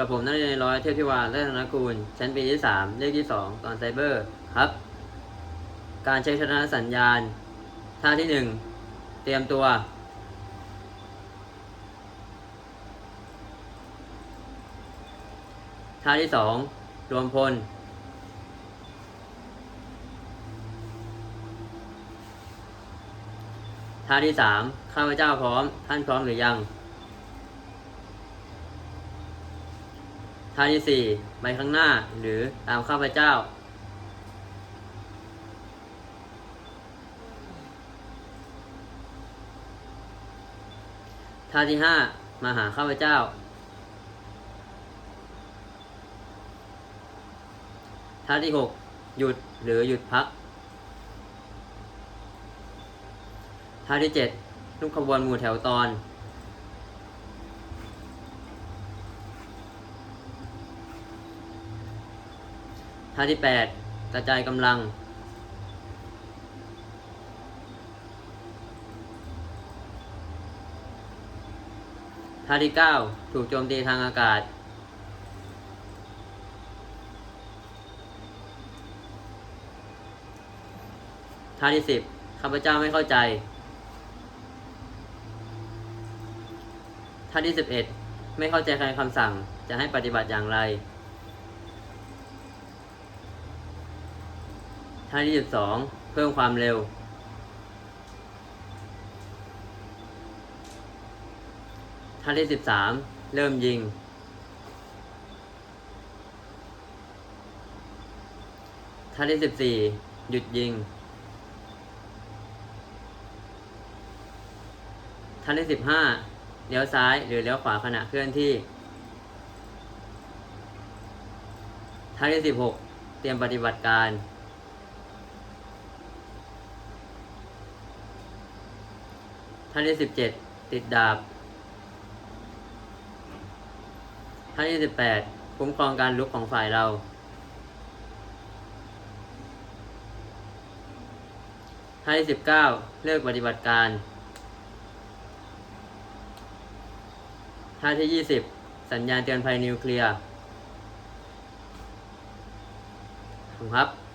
กับผมนักเรียนในร้อยเทพธิวาและธนกูล ชั้นปีที่ 3 เลขที่ 2 ตอนไซเบอร์ครับ การเช็คชนะสัญญาณ ท่าที่ 1 เตรียมตัว ท่าที่ 2 รวมพล ท่าที่ 3 ข้าพเจ้าพร้อม ท่านพร้อมหรือยัง ท่าที่สี่ไปข้างหน้าหรือตามข้าพเจ้า ท่าที่ห้ามาหาข้าพเจ้า ท่าที่หกหยุดหรือหยุดพัก ท่าที่เจ็ดลูกขบวนหมู่แถวตอน ท่าที่แปดกระจายกำลัง ท่าที่เก้าถูกโจมตีทางอากาศ ท่าที่สิบข้าพเจ้าไม่เข้าใจ ท่าที่สิบเอ็ดไม่เข้าใจใครคำสั่งจะให้ปฏิบัติอย่างไร ท่าที่สิบสองเพิ่มความเร็ว ท่าที่สิบสามเริ่มยิง ท่าที่สิบสี่หยุดยิง ท่าที่สิบห้าเลี้ยวซ้ายหรือเลี้ยวขวาขณะเคลื่อนที่ ท่าที่สิบหกเตรียมปฏิบัติการ ท่าที่สิบเจ็ดติดดาบท่าที่สิบแปดคุ้มครองการลุกของฝ่ายเราท่าที่สิบเก้าเลิกปฏิบัติการท่าที่ยี่สิบสัญญาณเตือนภัยนิวเคลียร์ครับ